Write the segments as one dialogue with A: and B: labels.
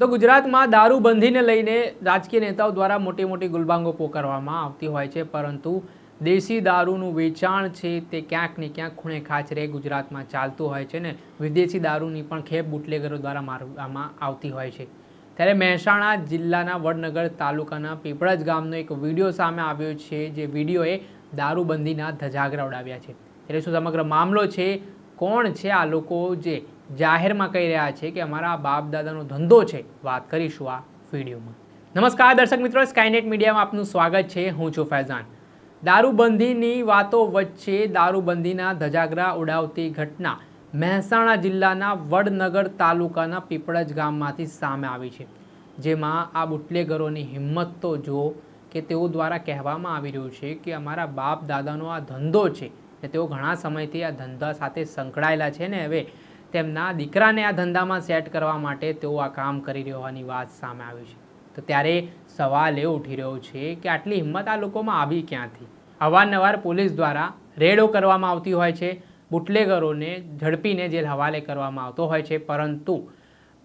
A: તો ગુજરાતમાં દારૂબંધીને લઈને રાજકીય નેતાઓ દ્વારા મોટી મોટી ગુલબાંગો પોકારવામાં આવતી હોય છે, પરંતુ દેશી દારૂનું વેચાણ છે તે ક્યાંક ને ક્યાંક ખૂણે ખાચરે ગુજરાતમાં ચાલતું હોય છે ને વિદેશી દારૂની પણ ખેપ બુટલેગરો દ્વારા મારવામાં આવતી હોય છે. ત્યારે મહેસાણા જિલ્લાના વડનગર તાલુકાના પીપળજ ગામનો એક વીડિયો સામે આવ્યો છે, જે વિડીયોએ દારૂબંધીના ધજાગરા ઉડાવ્યા છે. એટલે શું સમગ્ર મામલો છે? કોણ છે આ લોકો જે જાહેરમાં કહી રહ્યા છે કે અમારા બાપ દાદાનો ધંધો છે. વાત કરીશું આ વિડીયોમાં. નમસ્કાર દર્શક મિત્રો સ્કાયનેટ મીડિયામાં આપનું સ્વાગત છે. હું છું ફૈઝાન. દારૂબંધીની વાતો વચ્ચે દારૂબંધીના ધજાગરા ઉડાવતી ઘટના મહેસાણા જિલ્લાના વડનગર તાલુકાના પીપળજ ગામમાંથી સામે આવી છે. જેમાં આ બુટલેગરોની હિંમત તો જુઓ કે તેઓ દ્વારા કહેવામાં આવી રહ્યું છે કે અમારા બાપ દાદાનો આ ધંધો છે. ને તેઓ ઘણા સમયથી આ ધંધા સાથે સંકળાયેલા છે ને હવે તેમના દીકરાને આ ધંધામાં સેટ કરવા માટે તેઓ આ કામ કરી રહ્યો હોવાની વાત સામે આવી છે. તો ત્યારે સવાલ એ ઉઠી રહ્યો છે કે આટલી હિંમત આ લોકોમાં આવી ક્યાંથી? અવારનવાર પોલીસ દ્વારા રેડો કરવામાં આવતી હોય છે, બુટલેગરોને ઝડપીને જેલ હવાલે કરવામાં આવતો હોય છે, પરંતુ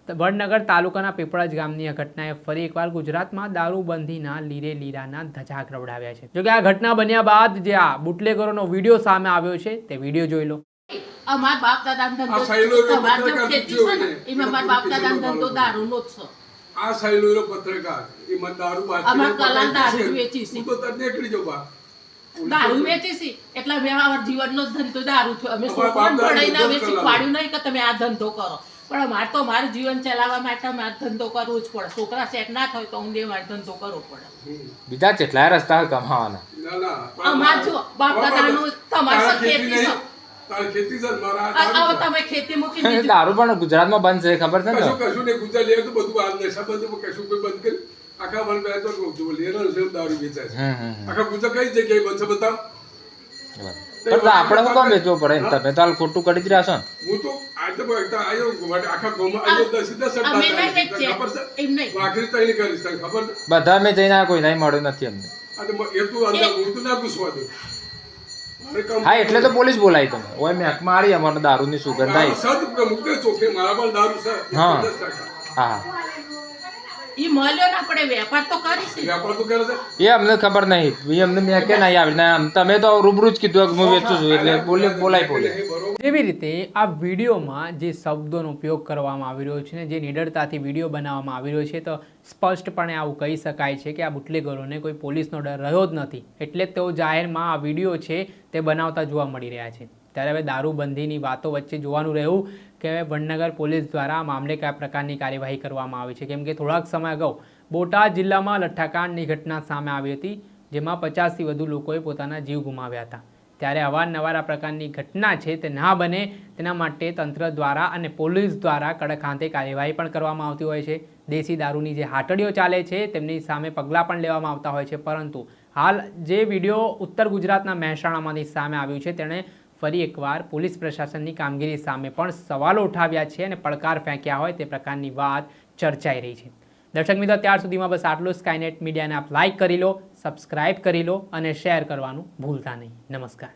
A: વડનગર તાલુકાના પીપળજ ગામની આ ઘટનાએ ફરી એકવાર ગુજરાતમાં દારૂબંધીના લીરે લીરાના ધજાક રવડાવ્યા છે. જોકે આ ઘટના બન્યા બાદ જે આ બુટલેગરોનો વીડિયો સામે આવ્યો છે, તે વીડિયો જોઈ લો.
B: અમાર બાપ દાદાનો ધંધો
C: આ
B: અમાર જે ખેતી છે ને, એમાં અમાર બાપ દાદાનો ધંધો દારૂનો જ છે.
C: આ સહેલો પત્રકાર. એમાં દારૂ બાજુ
B: અમાર કલાં દારૂ વેચી છે.
C: તો તને નીકળી જો બા.
B: દારૂ વેચી છે એટલે અમાર જીવનનો ધંધો દારૂ થયો. અમે
C: દાદાનો
B: ભણાઈને અમે
C: ધંધો
B: નહીં કે તમે આ ધંધો કરો. પણ અમારે તો મારું જીવન ચલાવવા માટે મારે ધંધો કરવો જ પડે. છોકરા સેટ ના થાય તો હું મારે ધંધો કરવો પડે.
D: બીજા કેટલાય રસ્તા કમાવાના
C: ના, ના.
B: અમાર જો બાપ દાદાનું તમારે ખેતી
C: ને દારૂ
D: પણ ગુજરાતમાં બંધ છે ખબર છે ને
C: કશું કશું ગુજરાત લે તો બધું આ નશા બંધ કશું કોઈ બંધ કરી. આખા વન બે તો કહું છે દારૂ વેચાય છે. આખા ગુજરાત કઈ જગ્યાએ બંધ છે બતાવ?
D: પણ આપણે કામ વેચવો પડે? તમે તો હાલ ખોટું કરી જ રહ્યા છો
C: હું તો આજે આયો માટે આખા ગોમાં આયો દસ દસ. ખબર છે? આખરી તૈયારી કરીશ ખબર
D: બધા મેં જઈને કોઈ નહીં મળ્યું નથી અમને.
C: આ તો એ તું અંદર હું તો ના ઘૂસવા દઉં
D: હા એટલે તો પોલીસ બોલાવી તમે ઓય મેક મારી અમારે દારૂની સુગંધ આવી. હા. હા.
B: ઈ મળ્યો ને આપણે વેપાર તો કરીશું
C: વેપાર તો કરે છે.
D: એ અમને ખબર નહીં. એ અમને મેં કે નહીં આવી. ને તમે તો રૂબરૂ જ કીધું કે હું વેચું છું એટલે બોલે બોલાય બોલે.
A: એવી રીતે આ વિડીયોમાં જે શબ્દોનો ઉપયોગ કરવામાં આવી રહ્યો છે ને જે નિડરતાથી વીડિયો બનાવવામાં આવી રહ્યો છે તો સ્પષ્ટપણે આવું કહી શકાય છે કે આ બુટલેગરોને કોઈ પોલીસનો ડર રહ્યો જ નથી. એટલે તેઓ જાહેરમાં આ વીડિયો છે તે બનાવતા જોવા મળી રહ્યા છે. ત્યારે હવે દારૂબંધીની વાતો વચ્ચે જોવાનું રહ્યું કે વડનગર પોલીસ દ્વારા આ મામલે કયા પ્રકારની કાર્યવાહી કરવામાં આવી છે. કેમ કે થોડાક સમય અગાઉ બોટાદ જિલ્લામાં લઠ્ઠાકાંડની ઘટના સામે આવી હતી, જેમાં પચાસથી વધુ લોકોએ પોતાના જીવ ગુમાવ્યા હતા. ત્યારે અવારનવાર આ પ્રકારની ઘટના છે તે ના બને તેના માટે તંત્ર દ્વારા અને પોલીસ દ્વારા કડક હાથે કાર્યવાહી પણ કરવામાં આવતી હોય છે. દેશી દારૂની જે હાટડીઓ ચાલે છે તેમની સામે પગલાં પણ લેવામાં આવતા હોય છે. પરંતુ હાલ જે વીડિયો ઉત્તર ગુજરાતના મહેસાણામાંથી સામે આવ્યું છે, તેણે ફરી એકવાર પોલીસ પ્રશાસનની કામગીરી સામે પણ સવાલો ઉઠાવ્યા છે અને પડકાર ફેંક્યા હોય તે પ્રકારની વાત ચર્ચાઈ રહી છે. દર્શક મિત્રો, ત્યાર સુધીમાં બસ આટલું સ્કાયનેટ મીડિયાને આપ લાઇક કરી લો સબસ્ક્રાઇબ કરી લો અને શેર કરવાનું ભૂલતા નહીં. નમસ્કાર.